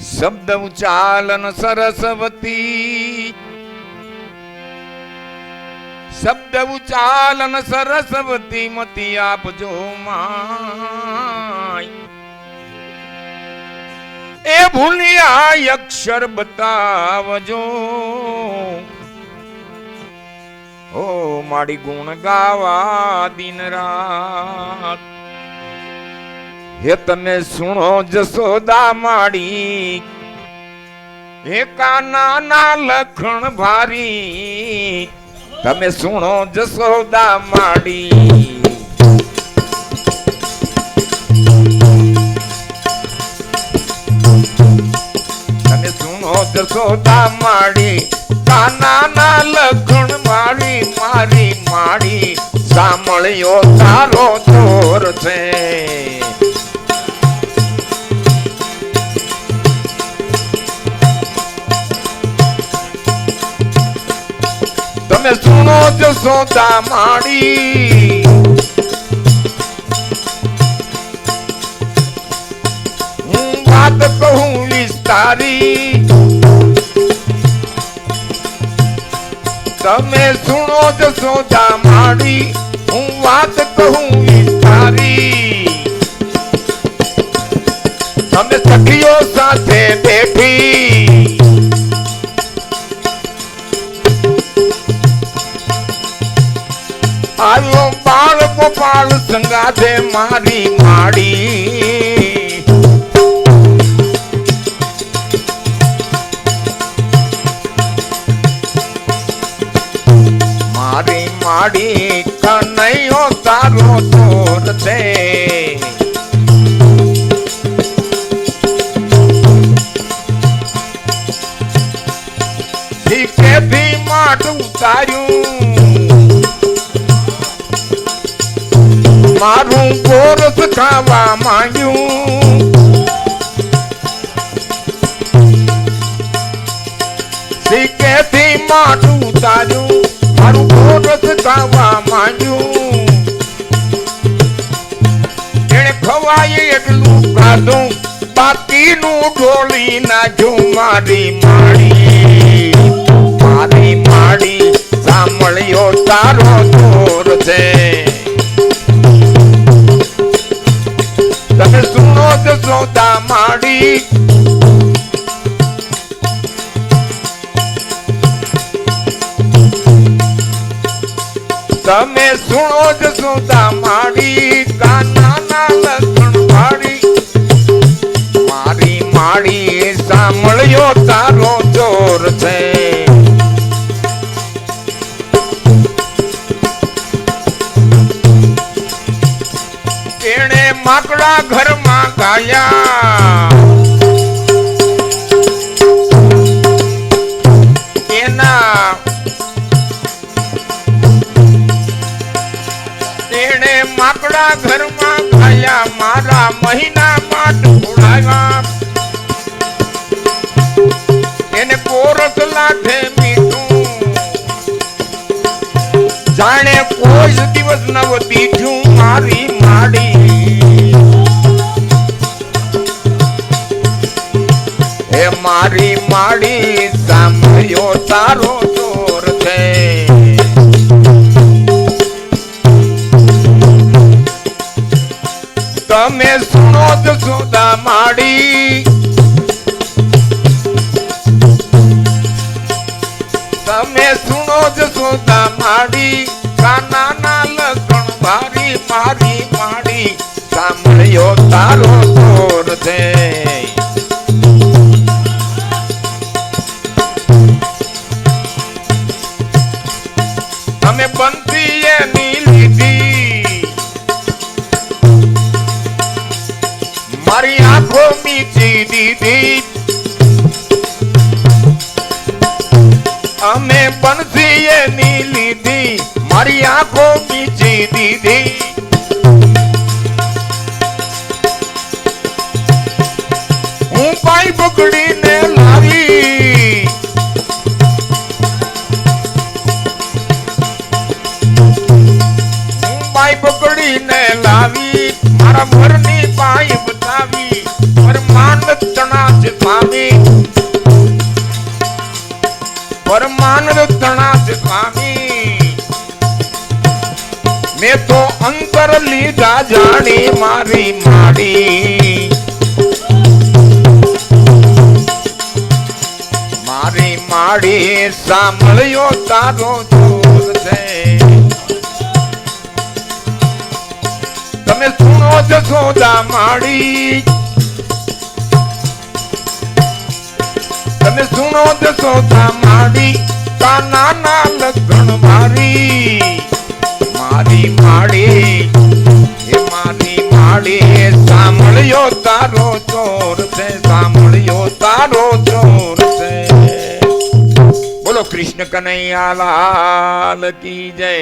શબ્દ ઉચાલન સરસ્વતી. શબ્દ ઉચાલન સરસ્વતી મતી આપજો માય. એ ભૂલ્યા અક્ષર બતાવજો. ઓ મારી ગુણ ગાવા દિન રાત. હે તમે સુણો જસોદા માડી. હે કાના ના લખણ ભારી. તમે સુણો જસોદા માડી. તમે સુણો જસોદા માડી. કાના લખણ માડી મારી, માડી. સાંભળ્યો તારો ચોર છે. તમે સોદા માડી. હું વાત કહું વિસ્તારી. તમે સુણો જસોદા માડી. હું વાત કહું વિસ્તારી. તમે સખીઓ સાથે બેઠી. આવ્યો બાળ ગોપાલ સંગાથે મારી માડી. મારી માડી કનૈયો તારો તોર છે મારું ગોરસ ખાવા માંગ્યું. શીખેથી માટું તાર્યું મારું ગોરસ ખાવા માંગ્યું. એને ખવાય એટલું ખાધું, બાકીનું ઢોળી નાખ્યું મારી માડી મારી માડી સાંભળ્યો તારો તમે સુણો જ સુતા માડી, કાના ના લખણ ભાડી મારી માડી સાંભળ્યો તારો જોર છે. એણે માકડા ઘરમાં ગાયા. મારા મહિના માટ એને કોરસ લાઠે મીઠું. જાણે કોઈ દિવસ નવ દીઠું મારી માડી. હે મારી માડી સાંભળ્યો તારો તમે જ સોદા માડી. તમે જ સોદા માડી. કાના ના લગણ ભારી મારી માડી. સાંભળ્યો તારો તોર છે. દીધી અમે બંધી એની લીધી. મારી આંખો બીજી દીધી. હું પાઈ પકડીને છે સ્વામી મેં માડી. સાંભળ્યો તારો જોર છે. તમે સુનો જશોદા માડી. તમે સુનો જશોદા માડી. કાના ના લગણ મારી મારી માળે, એ મારી માળે સાંભળ્યો તારો ચોર છે, સાંભળ્યો તારો ચોર છે. બોલો કૃષ્ણ કનૈયા લાલ કી જય.